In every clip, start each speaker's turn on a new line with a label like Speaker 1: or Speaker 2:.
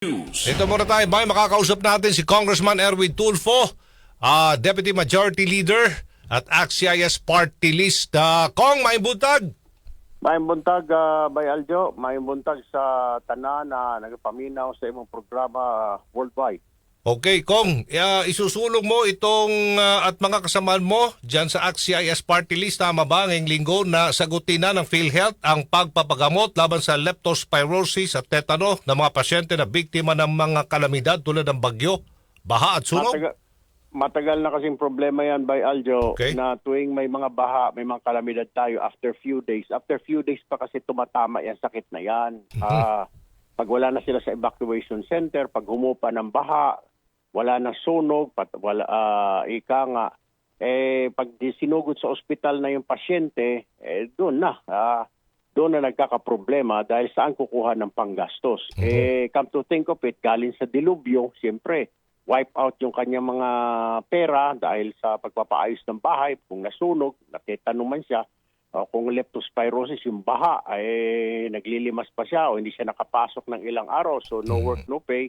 Speaker 1: News.
Speaker 2: Ito muna tayo, Bay. Makakausap natin si Congressman Erwin Tulfo, ah, Deputy Majority Leader at AXIS Party List. Uh, Kong, may buntag.
Speaker 3: May buntag, uh, Bay Aljo, may buntag sa tanan na nagpaminaw sa imong programa ah, worldwide.
Speaker 2: Okay, Kong, ah, isusulong mo itong ah, at mga kasamaan mo dyan sa AXIS Party List, tama ba, ngayong linggo na sagutin na ng PhilHealth ang pagpapagamot laban sa leptospirosis at tetano ng mga pasyente na biktima ng mga kalamidad tulad ng bagyo, baha at sunog?
Speaker 3: Matagal, matagal na kasing problema yan, Bay Aljo,
Speaker 2: Okay.
Speaker 3: na tuwing may mga baha, may mga kalamidad tayo after few days. After few days pa kasi tumatama yan, sakit na yan. Ah, pag wala na sila sa evacuation center, pag humupa ng baha, wala na sunog, pat, wala, ah, ika nga, eh, pag sinugod sa ospital na yung pasyente, eh, doon na. Ah, doon na nagkakaproblema dahil saan kukuha ng panggastos. Eh, come to think of it, galing sa dilubyo, siyempre, wipe out yung kanyang mga pera dahil sa pagpapaayos ng bahay, kung nasunog, natetano man siya, o kung leptospirosis, yung baha, ay naglilimas pa siya o hindi siya nakapasok ng ilang araw, so no work, no pay,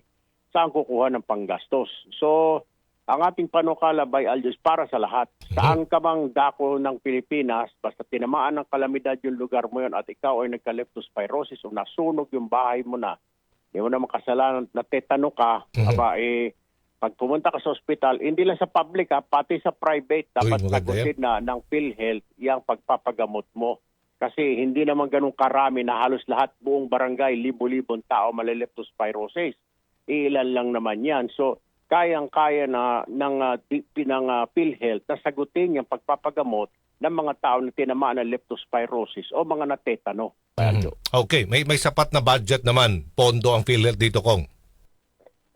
Speaker 3: saan kukuha ng panggastos? So, ang ating panukala by Aljos para sa lahat. Saan ka bang dako ng Pilipinas, basta tinamaan ng kalamidad yung lugar mo yon at ikaw ay nagka-leptospirosis o nasunog yung bahay mo na, hindi mo na makasalanan, natetano ka, aba eh, pag pumunta ka sa ospital, hindi lang sa public ha, pati sa private, dapat sagutin na ng PhilHealth yung pagpapagamot mo. Kasi hindi naman ganun karami na halos lahat buong barangay, libo-libong tao malileptospirosis. Ilan lang naman yan. So, kayang-kaya na ng, uh, ng ah, PhilHealth na sagutin yung pagpapagamot ng mga tao na tinamaan ng leptospirosis o mga natetano. Aljo.
Speaker 2: Okay, may may sapat na budget naman, pondo ang PhilHealth dito, Kong.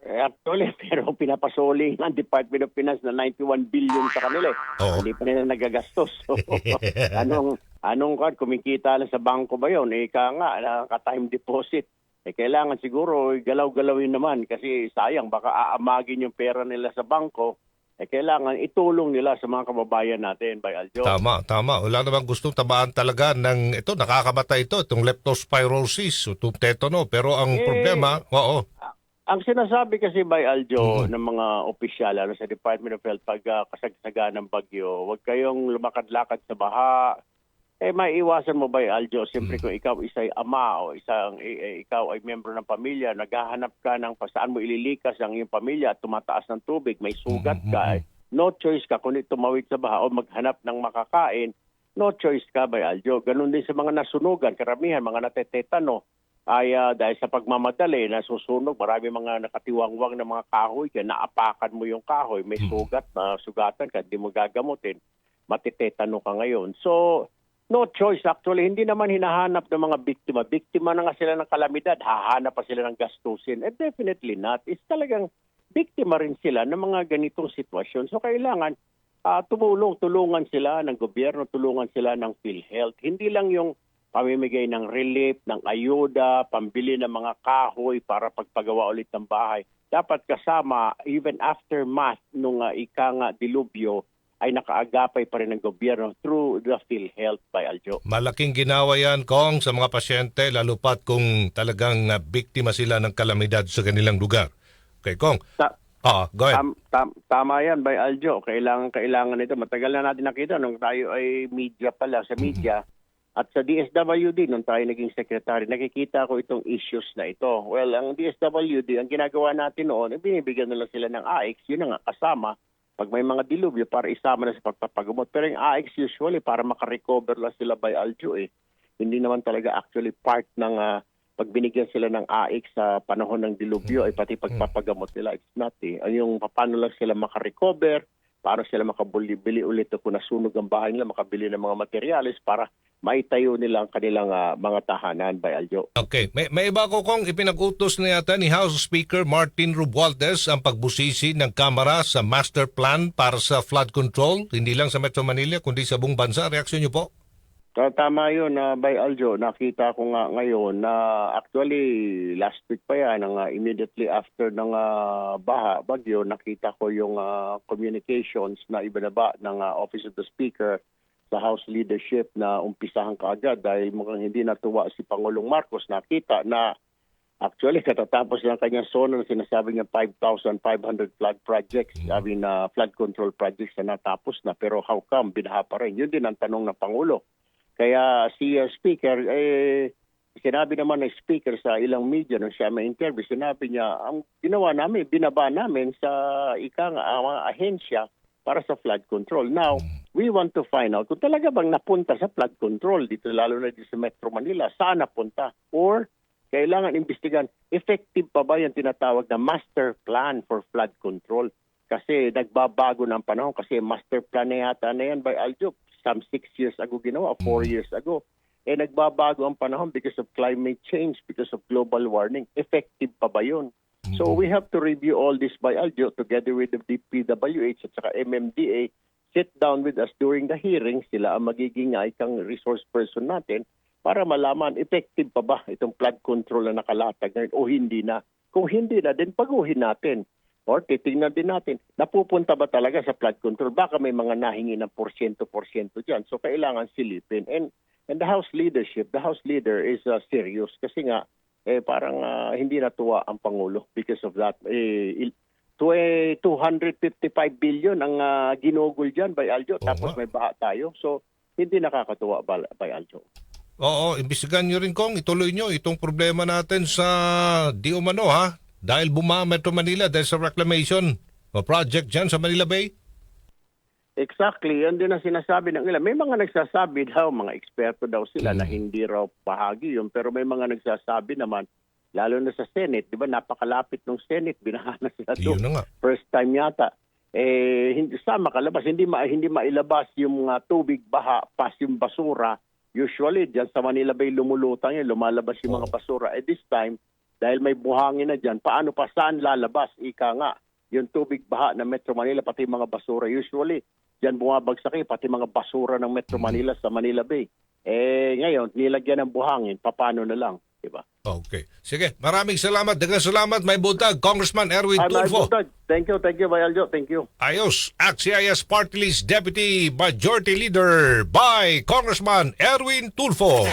Speaker 3: Eh, Actually, pero pinapasoli ng Department of Finance na 91 billion sa kanila.
Speaker 2: Oo.
Speaker 3: Hindi pa nila nagagastos. So, anong anong kumikita lang sa bangko ba 'yon? Eh ka nga naka-time deposit. Eh kailangan siguro galaw-galawin naman kasi sayang baka aamagin yung pera nila sa bangko. Eh kailangan itulong nila sa mga kababayan natin, by Aljo.
Speaker 2: Tama, tama. Wala namang gustong tabaan talaga ng ito, nakakamatay ito, itong leptospirosis, itong tetano. Pero ang
Speaker 3: Eh,
Speaker 2: problema, oo,
Speaker 3: Ang sinasabi kasi by Aljo
Speaker 2: Mhm.
Speaker 3: ng mga opisyal ano, sa Department of Health pag uh, kasagsagan ng bagyo, huwag kayong lumakad-lakad sa baha. Eh maiiwasan mo by Aljo, siyempre kung ikaw isa'y ama o isang eh, eh, ikaw ay miyembro ng pamilya, naghahanap ka ng saan mo ililikas ang iyong pamilya at tumataas ng tubig, may sugat ka, eh, no choice ka kundi tumawid sa baha o maghanap ng makakain, no choice ka by Aljo. Ganun din sa mga nasunugan, karamihan mga natetetano, ay ah, dahil sa pagmamadali, nasusunog, marami mga nakatiwangwang na mga kahoy, kaya naapakan mo yung kahoy, may sugat, na sugatan ka, hindi mo gagamutin, matitetano ka ngayon. So, no choice actually, hindi naman hinahanap ng mga biktima. Biktima na nga sila ng kalamidad, hahanap pa sila ng gastusin. Eh, definitely not. It's talagang biktima rin sila ng mga ganitong sitwasyon. So, kailangan ah, tumulong, tulungan sila ng gobyerno, tulungan sila ng PhilHealth. Hindi lang yung pamimigay ng relief, ng ayuda, pambili ng mga kahoy para pagpagawa ulit ng bahay. Dapat kasama, even aftermath nung uh, ika nga dilubyo, ay nakaagapay pa rin ng gobyerno through the PhilHealth by Aljo.
Speaker 2: malaking ginawa yan, Kong, sa mga pasyente, lalo pat kung talagang ah, biktima sila ng kalamidad sa kanilang lugar. Okay, Kong.
Speaker 3: Ta-
Speaker 2: Ah, go ahead.
Speaker 3: Tam, tam- tama yan by Aljo. Kailangan kailangan nito. Matagal na natin nakita nung tayo ay media pala sa media at sa DSWD nung tayo naging secretary. Nakikita ko itong issues na ito. Well, ang DSWD, ang ginagawa natin noon, eh, binibigyan nila sila ng AX. Yun na nga kasama pag may mga dilubyo para isama na sa pagpapagamot. Pero yung AX usually para makarecover lang sila by Aljo eh. Hindi naman talaga actually part ng ah, pag binigyan sila ng AX sa panahon ng dilubyo ay pati pagpapagamot nila, it's not eh. Yung paano lang sila makarecover, para sila makabili bili ulit kung nasunog ang bahay nila, makabili ng mga materyales para maitayo nila ang kanilang ah, mga tahanan by Aljo.
Speaker 2: Okay, may, may iba ko kong ipinag-utos na yata ni House Speaker Martin Romualdez ang pagbusisi ng Kamara sa master plan para sa flood control, hindi lang sa Metro Manila kundi sa buong bansa. Reaksyon niyo po?
Speaker 3: Tama yun, na by Aljo. Nakita ko nga ngayon na actually last week pa yan, ang, ah, immediately after ng ah, baha, bagyo, nakita ko yung ah, communications na ibinaba ng ah, Office of the Speaker sa House leadership na umpisahan kaagad dahil mukhang hindi natuwa si Pangulong Marcos. Nakita na Actually, katatapos lang kanyang SONA na sinasabi niya 5,500 flood projects, I mean, uh, flood control projects na natapos na. Pero how come, binaha pa rin? Yun din ang tanong ng Pangulo. Kaya si uh, Speaker, eh, sinabi naman ng Speaker sa ilang media nung siya may interview, sinabi niya, ang ginawa namin, binaba namin sa ikang uh, mga ahensya para sa flood control. Now, we want to find out kung talaga bang napunta sa flood control dito, lalo na dito sa Metro Manila, saan napunta? Or kailangan imbestigan, effective pa ba yung tinatawag na master plan for flood control? Kasi nagbabago ng panahon kasi master plan na yata na yan by Aljo. Some six years ago ginawa, four years ago. Eh nagbabago ang panahon because of climate change, because of global warming. Effective pa ba yun? So we have to review all this by Aljo together with the DPWH at saka MMDA. Sit down with us during the hearing. Sila ang magiging ikang resource person natin para malaman effective pa ba itong flood control na nakalatag ngayon o hindi na. Kung hindi na, din paguhin natin. Or titingnan din natin, napupunta ba talaga sa flood control? Baka may mga nahingi ng porsyento-porsyento dyan. So kailangan silipin. And, and the House leadership, the House leader is uh, serious kasi nga, eh, parang ah, hindi natuwa ang Pangulo because of that. Eh, il- to, eh, 255 billion ang ah, ginugol dyan by Aljo.
Speaker 2: Oo
Speaker 3: Tapos
Speaker 2: nga.
Speaker 3: may baha tayo. So, hindi nakakatuwa by, by Aljo.
Speaker 2: Oo, imbestigan nyo rin kong ituloy nyo itong problema natin sa di umano ha. Dahil bumama Metro Manila dahil sa reclamation o project dyan sa Manila Bay.
Speaker 3: Exactly, yan din ang sinasabi ng ilan. May mga nagsasabi daw, mga eksperto daw sila na
Speaker 2: Mm.
Speaker 3: hindi raw bahagi yun. Pero may mga nagsasabi naman, lalo na sa Senate, di ba napakalapit ng Senate, binaha na sila doon.
Speaker 2: Yun na.
Speaker 3: First time yata. Eh, hindi, sa makalabas, hindi, ma, hindi mailabas yung mga tubig baha, pas yung basura. Usually, dyan sa Manila Bay lumulutang yan, lumalabas yung mga basura. Eh this time, dahil may buhangin na dyan, paano pa saan lalabas? Ika nga, yung tubig baha ng Metro Manila, pati mga basura. Usually, dyan bumabagsak eh, pati mga basura ng Metro Manila sa Manila Bay. Eh, ngayon, nilagyan ng buhangin, paano na lang? Diba?
Speaker 2: Okay. Sige, maraming salamat. Dagang salamat, may buntag. Congressman Erwin
Speaker 3: Ay,
Speaker 2: Tulfo.
Speaker 3: Butag, Thank you, thank you, Bayaljo. Thank you.
Speaker 2: Ayos, ACT-CIS Party List Deputy Majority Leader by Congressman Erwin Tulfo.